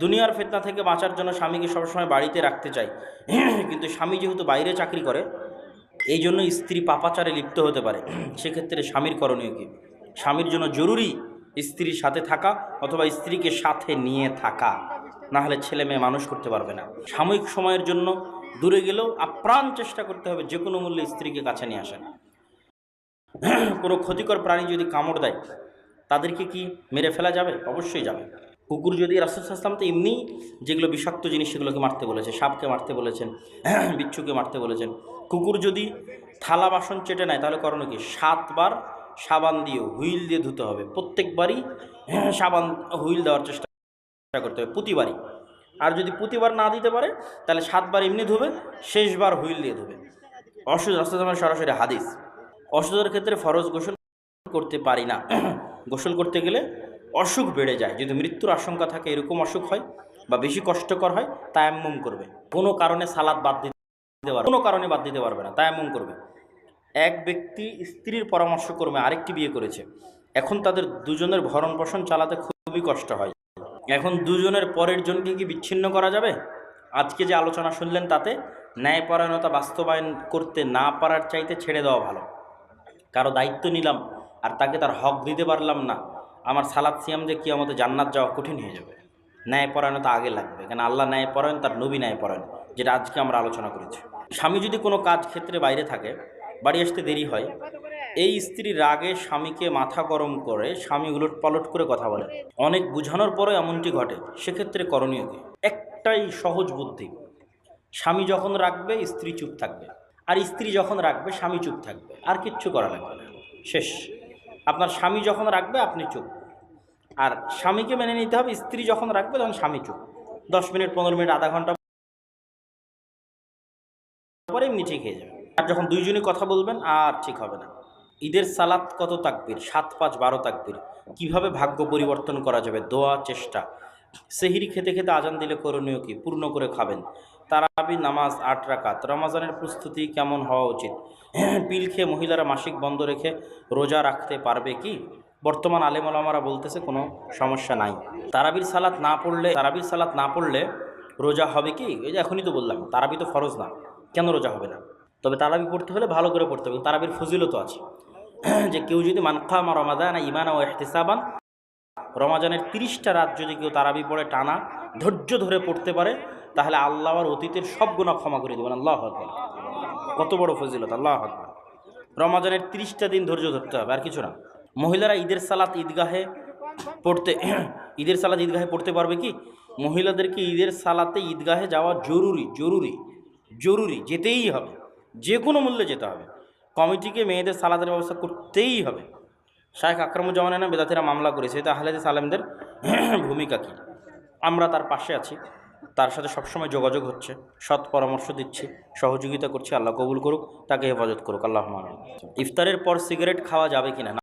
দুনিয়ার ফেতনা থেকে বাঁচার জন্য স্বামীকে সবসময় বাড়িতে রাখতে চাই। কিন্তু স্বামী যেহেতু বাইরে চাকরি করে, এই জন্য স্ত্রী পাপাচারে লিপ্ত হতে পারে। সেক্ষেত্রে স্বামীর করণীয় কী? স্বামীর জন্য জরুরি স্ত্রীর সাথে থাকা অথবা স্ত্রীকে সাথে নিয়ে থাকা। না হলে ছেলে মেয়ে মানুষ করতে পারবে না। সাময়িক সময়ের জন্য দূরে গেলেও আপ্রাণ চেষ্টা করতে হবে, যে কোনো মূল্যে স্ত্রীকে কাছে নিয়ে আসেন কোনো ক্ষতিকর প্রাণী যদি কামড় দেয়, তাদেরকে কি মেরে ফেলা যাবে? অবশ্যই যাবে। কুকুর যদি রাসুলাম তো এমনি যেগুলো বিষাক্ত জিনিস সেগুলোকে মারতে বলেছে সাপকে মারতে বলেছেন, বিচ্ছুকে মারতে বলেছেন, কুকুর যদি থালা বাসন চেটে নেয়, তাহলে করণীয় কি? সাতবার সাবান দিয়ে হুইল দিয়ে ধুতে হবে। প্রত্যেকবারই সাবান, হুইল দেওয়ার চেষ্টা করতে হবে, প্রতিবারই। আর যদি প্রতিবার না দিতে পারে, তাহলে সাতবার এমনি ধুবে, শেষবার হুইল দিয়ে ধুবে। অসুখ রাসুলামের সরাসরি হাদিস। অসুস্থের ক্ষেত্রে ফরজ গোসল করতে পারি না। গোসল করতে গেলে অসুখ বেড়ে যায়। যদি মৃত্যুর আশঙ্কা থাকে এরকম অসুখ হয় বা বেশি কষ্টকর হয়, তায়াম্মুম করবে। কোনো কারণে সালাদ বাদ দিতে পারবে কোনো কারণে বাদ দিতে পারবে না, তায়াম্মুম করবে। এক ব্যক্তি স্ত্রীর পরামর্শ করবে, আরেকটি বিয়ে করেছে। এখন তাদের দুজনের ভরণ পোষণ চালাতে খুবই কষ্ট হয়। এখন দুজনের পরের জনকে কি বিচ্ছিন্ন করা যাবে? আজকে যে আলোচনা শুনলেন তাতে ন্যায়পরায়ণতা বাস্তবায়ন করতে না পারার চাইতে ছেড়ে দেওয়া ভালো। কারও দায়িত্ব নিলাম আর তাকে তার হক দিতে পারলাম না। আমার সালাদ সিয়াম যে আমাদের জান্নাত যাওয়া কঠিন হয়ে যাবে। ন্যায়পরায়ণতা আগে লাগবে। কেন আল্লাহ ন্যায়পরায়ণ, তার নবী ন্যায়পরায়ণ, যেটা আজকে আমরা আলোচনা করেছি। স্বামী যদি কোনো কাজ ক্ষেত্রে বাইরে থাকে, বাড়ি আসতে দেরি হয়, এই স্ত্রী রাগে স্বামীকে মাথা গরম করে স্বামী উলট পালট করে কথা বলে। অনেক বুঝানোর পরে এমনটি ঘটে, সেক্ষেত্রে করণীয় কি? একটাই সহজ বুদ্ধি, স্বামী যখন রাখবে স্ত্রী চুপ থাকবে। আর স্ত্রী যখন রাখবে স্বামী চুপ থাকবে। আর কিচ্ছু করা লাগবে না। শেষ। আপনার স্বামী যখন রাখবে আপনি চুপ। আর স্বামীকে মেনে নিতে হবে, স্ত্রী যখন রাখবে তখন স্বামী চুপ। দশ মিনিট, পনেরো মিনিট, আধা ঘণ্টা পরে এমনি ঠিক হয়ে যাবে। আর যখন দুইজনই কথা বলবেন, আর ঠিক হবে না। ঈদের সালাত কত তাকবির? সাত, পাঁচ, বারো তাকবির। কীভাবে ভাগ্য পরিবর্তন করা যাবে? দোয়া, চেষ্টা। সেহিরি খেতে খেতে আজান দিলে করণীয় কি? পূর্ণ করে খাবেন। তারাবি, নামাজ, আট রাকাত। রমাজানের প্রস্তুতি কেমন হওয়া উচিত? পিল খেয়ে মহিলারা মাসিক বন্ধ রেখে রোজা রাখতে পারবে কি? বর্তমান আলেমলামারা বলতেছে, কোনো সমস্যা নাই। তারাবির সালাত না পড়লে, তারাবির সালাত না পড়লে রোজা হবে কি? এই যে এখনই তো বললাম, তারাবি তো ফরজ না। কেন রোজা হবে না? তবে তারাবি পড়তে হলে ভালো করে পড়তে হবে তারাবির ফজিলত আছে। যে কেউ যদি মানকামা রমাদান ইমান ও এহতেসাবান রমাজানের তিরিশটা রাত যদি কেউ তারাবি পড়ে, টানা ধৈর্য ধরে পড়তে পারে, তাহলে আল্লাহ আর অতীতের সব গুণা ক্ষমা করে দেবেন। আল্লাহ আকবর। কত বড় ফজিলত, আল্লাহ আকবর। রমাজানের তিরিশটা দিন ধৈর্য ধরতে হবে, আর কিছু না। মহিলারা ঈদের সালাত ঈদগাহে পড়তে, ঈদের সালাত ঈদগাহে পড়তে পারবে কি? মহিলাদেরকে ঈদের সালাতে ঈদগাহে যাওয়া জরুরি জরুরি জরুরি, যেতেই হবে। যে কোনো মূল্যে যেতে হবে। কমিটিকে মেয়েদের সালাদের ব্যবস্থা করতেই হবে। শাহেখ না বেদাতিরা মামলা করেছে। এটা আহলেদ সালেমদের ভূমিকা কী? আমরা তার পাশে আছি। তার সাথে সবসময় যোগাযোগ হচ্ছে। সৎ পরামর্শ দিচ্ছি। সহযোগিতা করছি। আল্লাহ কবুল করুক, তাকে হেফাজত করুক। আল্লাহ ইফতারের পর সিগারেট খাওয়া যাবে কিনা?